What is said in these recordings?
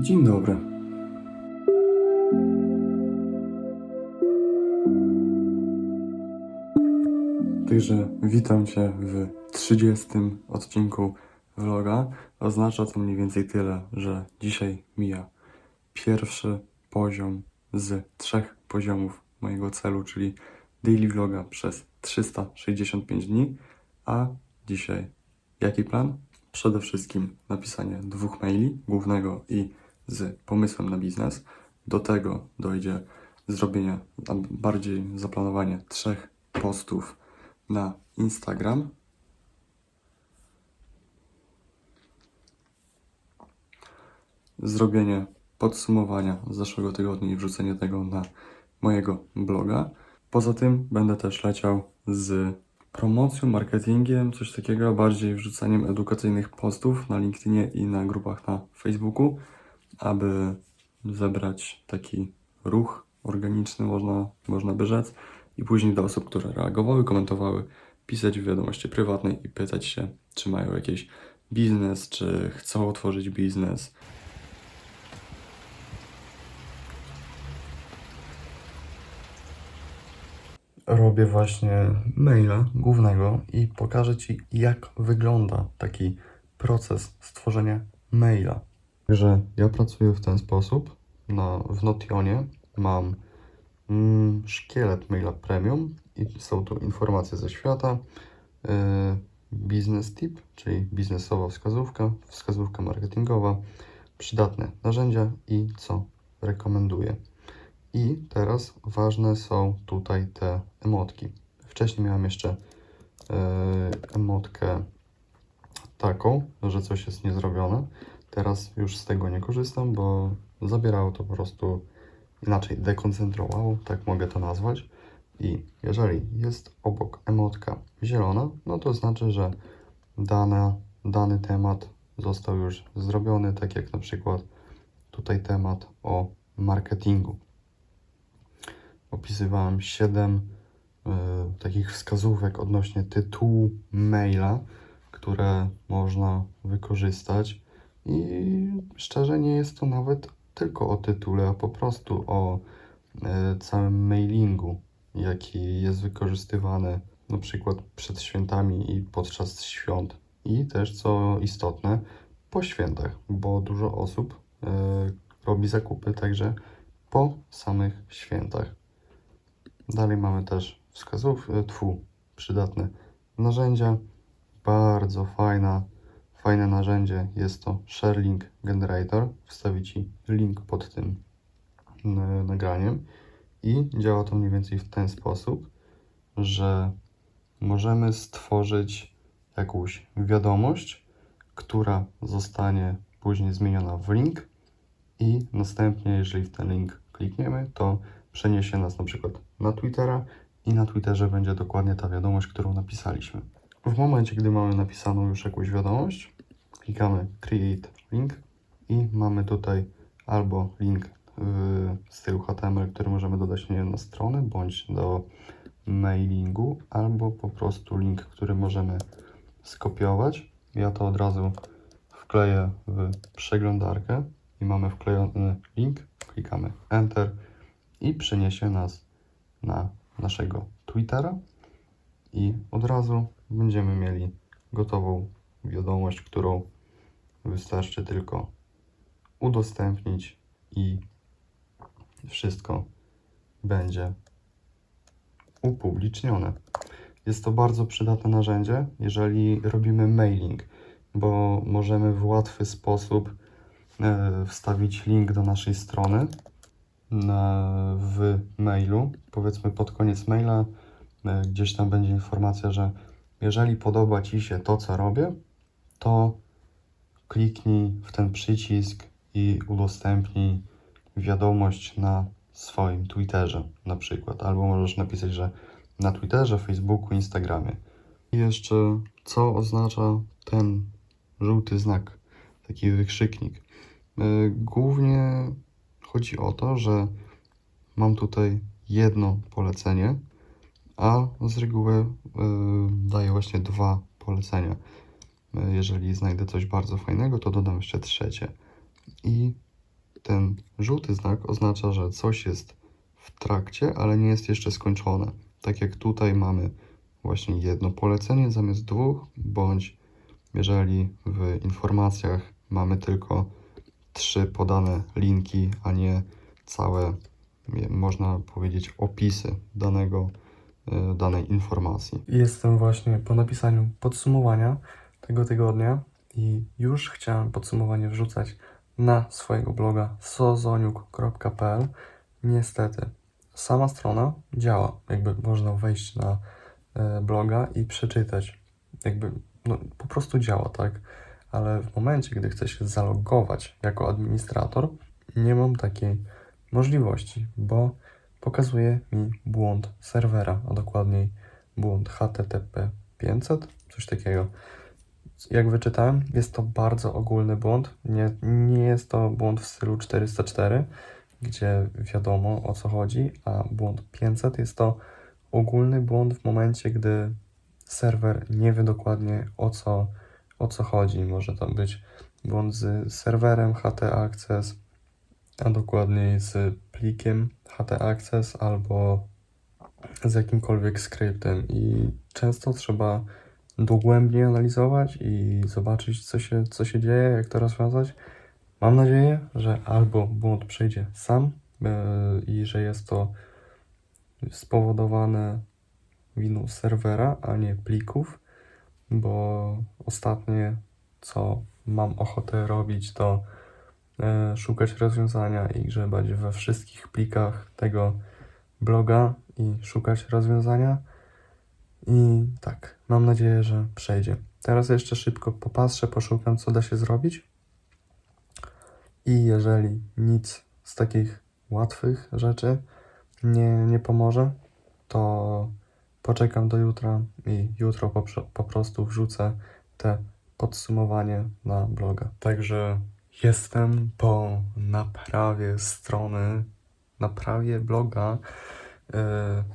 Dzień dobry. Także witam Cię w 30 odcinku vloga. Oznacza to mniej więcej tyle, że dzisiaj mija pierwszy poziom z trzech poziomów mojego celu, czyli daily vloga przez 365 dni. A dzisiaj jaki plan? Przede wszystkim napisanie dwóch maili, głównego i z pomysłem na biznes. Do tego dojdzie zrobienie, bardziej zaplanowanie trzech postów na Instagram. Zrobienie podsumowania z zeszłego tygodnia i wrzucenie tego na mojego bloga. Poza tym będę też leciał z promocją, marketingiem, coś takiego, bardziej wrzucaniem edukacyjnych postów na LinkedInie i na grupach na Facebooku, aby zebrać taki ruch organiczny, można, można by rzec, i później do osób, które reagowały, komentowały, pisać w wiadomości prywatnej i pytać się, czy mają jakiś biznes, czy chcą otworzyć biznes. robię właśnie maila głównego i pokażę Ci, jak wygląda taki proces stworzenia maila. Także ja pracuję w ten sposób. Na, w Notionie mam mm, szkielet maila premium i są tu informacje ze świata, yy, business tip, czyli biznesowa wskazówka, wskazówka marketingowa, przydatne narzędzia i co rekomenduję. I teraz ważne są tutaj te emotki. Wcześniej miałem jeszcze yy, emotkę taką, że coś jest niezrobione. Teraz już z tego nie korzystam, bo zabierało to po prostu inaczej, dekoncentrowało, tak mogę to nazwać. I jeżeli jest obok emotka zielona, no to znaczy, że dana, dany temat został już zrobiony, tak jak na przykład tutaj temat o marketingu opisywałem 7 y, takich wskazówek odnośnie tytułu maila, które można wykorzystać. I szczerze nie jest to nawet tylko o tytule, a po prostu o y, całym mailingu, jaki jest wykorzystywany na przykład przed świętami i podczas świąt. I też, co istotne, po świętach, bo dużo osób y, robi zakupy także po samych świętach. Dalej mamy też wskazów, e, tfu, przydatne narzędzia. Bardzo fajna, fajne narzędzie jest to ShareLink Generator. Wstawię Ci link pod tym nagraniem. I działa to mniej więcej w ten sposób, że możemy stworzyć jakąś wiadomość, która zostanie później zmieniona w link i następnie, jeżeli w ten link klikniemy, to przeniesie nas na przykład na Twittera i na Twitterze będzie dokładnie ta wiadomość, którą napisaliśmy. W momencie, gdy mamy napisaną już jakąś wiadomość, klikamy Create Link i mamy tutaj albo link w stylu HTML, który możemy dodać na stronę, bądź do mailingu, albo po prostu link, który możemy skopiować. Ja to od razu wkleję w przeglądarkę i mamy wklejony link, klikamy Enter i przeniesie nas na naszego Twittera i od razu będziemy mieli gotową wiadomość, którą wystarczy tylko udostępnić i wszystko będzie upublicznione. Jest to bardzo przydatne narzędzie, jeżeli robimy mailing, bo możemy w łatwy sposób e, wstawić link do naszej strony w mailu, powiedzmy pod koniec maila, e, gdzieś tam będzie informacja, że jeżeli podoba Ci się to, co robię, to kliknij w ten przycisk i udostępnij wiadomość na swoim Twitterze na przykład, albo możesz napisać, że na Twitterze, Facebooku, Instagramie. I jeszcze co oznacza ten żółty znak, taki wykrzyknik. E, głównie Chodzi o to, że mam tutaj jedno polecenie, a z reguły y, daję właśnie dwa polecenia. Jeżeli znajdę coś bardzo fajnego, to dodam jeszcze trzecie. I ten żółty znak oznacza, że coś jest w trakcie, ale nie jest jeszcze skończone. Tak jak tutaj mamy właśnie jedno polecenie zamiast dwóch, bądź jeżeli w informacjach mamy tylko trzy podane linki, a nie całe, można powiedzieć, opisy danego, e, danej informacji. Jestem właśnie po napisaniu podsumowania tego tygodnia i już chciałem podsumowanie wrzucać na swojego bloga sozoniuk.pl. Niestety, sama strona działa. Jakby można wejść na e, bloga i przeczytać. Jakby no, po prostu działa, tak? Ale w momencie, gdy chcę się zalogować jako administrator, nie mam takiej możliwości, bo pokazuje mi błąd serwera, a dokładniej błąd HTTP 500, coś takiego. Jak wyczytałem, jest to bardzo ogólny błąd. Nie, nie jest to błąd w stylu 404, gdzie wiadomo o co chodzi, a błąd 500 jest to ogólny błąd w momencie, gdy serwer nie wie dokładnie o co, o co chodzi. Może to być błąd z serwerem HT Access, a dokładniej z plikiem HT Access albo z jakimkolwiek skryptem i często trzeba dogłębnie analizować i zobaczyć, co się, co się dzieje, jak to rozwiązać. Mam nadzieję, że albo błąd przejdzie sam yy, i że jest to spowodowane winą serwera, a nie plików, bo ostatnie, co mam ochotę robić, to e, szukać rozwiązania i grzebać we wszystkich plikach tego bloga i szukać rozwiązania. I tak, mam nadzieję, że przejdzie. Teraz jeszcze szybko popatrzę, poszukam, co da się zrobić. I jeżeli nic z takich łatwych rzeczy nie, nie pomoże, to poczekam do jutra i jutro po, po prostu wrzucę te podsumowanie na bloga. Także jestem po naprawie strony, naprawie bloga.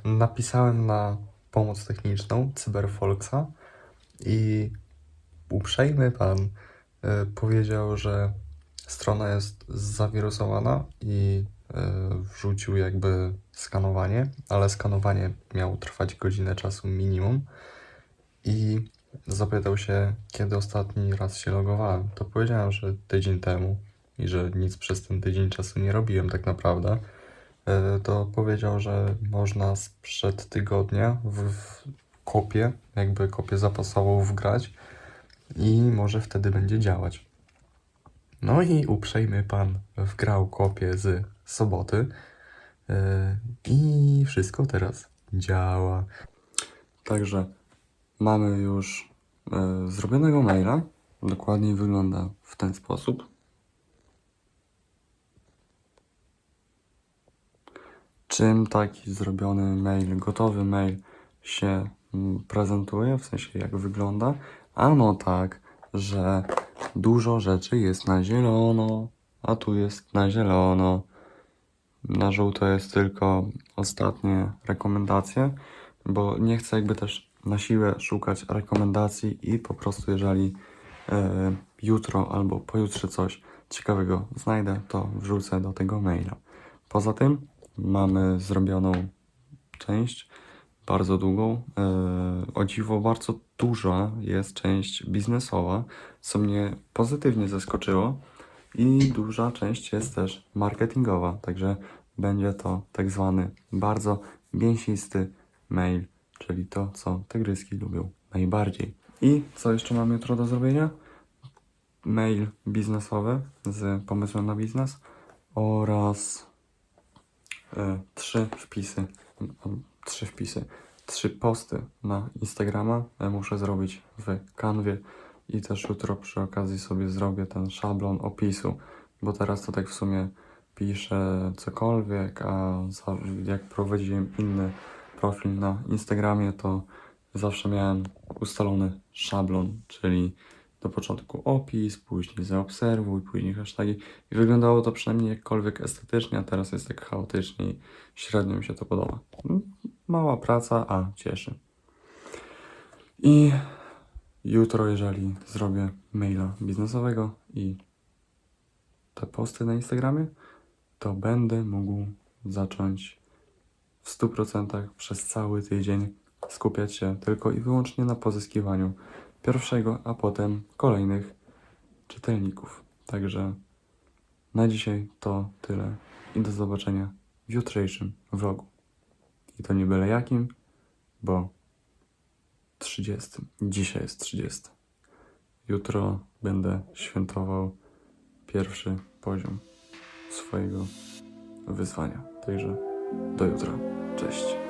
Yy, napisałem na pomoc techniczną Cyberfolksa i uprzejmy pan y, powiedział, że strona jest zawirusowana i y, wrzucił jakby skanowanie, ale skanowanie miało trwać godzinę czasu minimum i zapytał się, kiedy ostatni raz się logowałem. To powiedziałem, że tydzień temu i że nic przez ten tydzień czasu nie robiłem tak naprawdę. E, to powiedział, że można sprzed tygodnia w, w kopię, jakby kopię zapasową wgrać i może wtedy będzie działać. No i uprzejmy pan wgrał kopię z soboty e, i wszystko teraz działa. Także mamy już e, zrobionego maila. Dokładniej wygląda w ten sposób. Czym taki zrobiony mail, gotowy mail się mm, prezentuje, w sensie jak wygląda. Ano tak, że dużo rzeczy jest na zielono, a tu jest na zielono. Na żółto jest tylko ostatnie rekomendacje, bo nie chcę jakby też na siłę szukać rekomendacji i po prostu jeżeli e, jutro albo pojutrze coś ciekawego znajdę, to wrzucę do tego maila. Poza tym mamy zrobioną część, bardzo długą. E, o dziwo, bardzo duża jest część biznesowa, co mnie pozytywnie zaskoczyło. I duża część jest też marketingowa, także będzie to tak zwany bardzo mięsisty mail, czyli to, co tygryski lubią najbardziej. I co jeszcze mamy jutro do zrobienia? Mail biznesowy z pomysłem na biznes oraz trzy wpisy, m, trzy wpisy, trzy posty na Instagrama. E, muszę zrobić w kanwie. I też jutro przy okazji sobie zrobię ten szablon opisu, bo teraz to tak w sumie piszę cokolwiek, a jak prowadziłem inny profil na Instagramie, to zawsze miałem ustalony szablon, czyli do początku opis, później zaobserwuj, później hasztagi i wyglądało to przynajmniej jakkolwiek estetycznie, a teraz jest tak chaotycznie i średnio mi się to podoba. Mała praca, a cieszy. I jutro, jeżeli zrobię maila biznesowego i te posty na Instagramie, to będę mógł zacząć w 100% przez cały tydzień skupiać się tylko i wyłącznie na pozyskiwaniu pierwszego, a potem kolejnych czytelników. Także na dzisiaj to tyle i do zobaczenia w jutrzejszym vlogu. I to nie byle jakim, bo 30. Dzisiaj jest 30. Jutro będę świętował pierwszy poziom swojego wyzwania. Także do jutra. Cześć.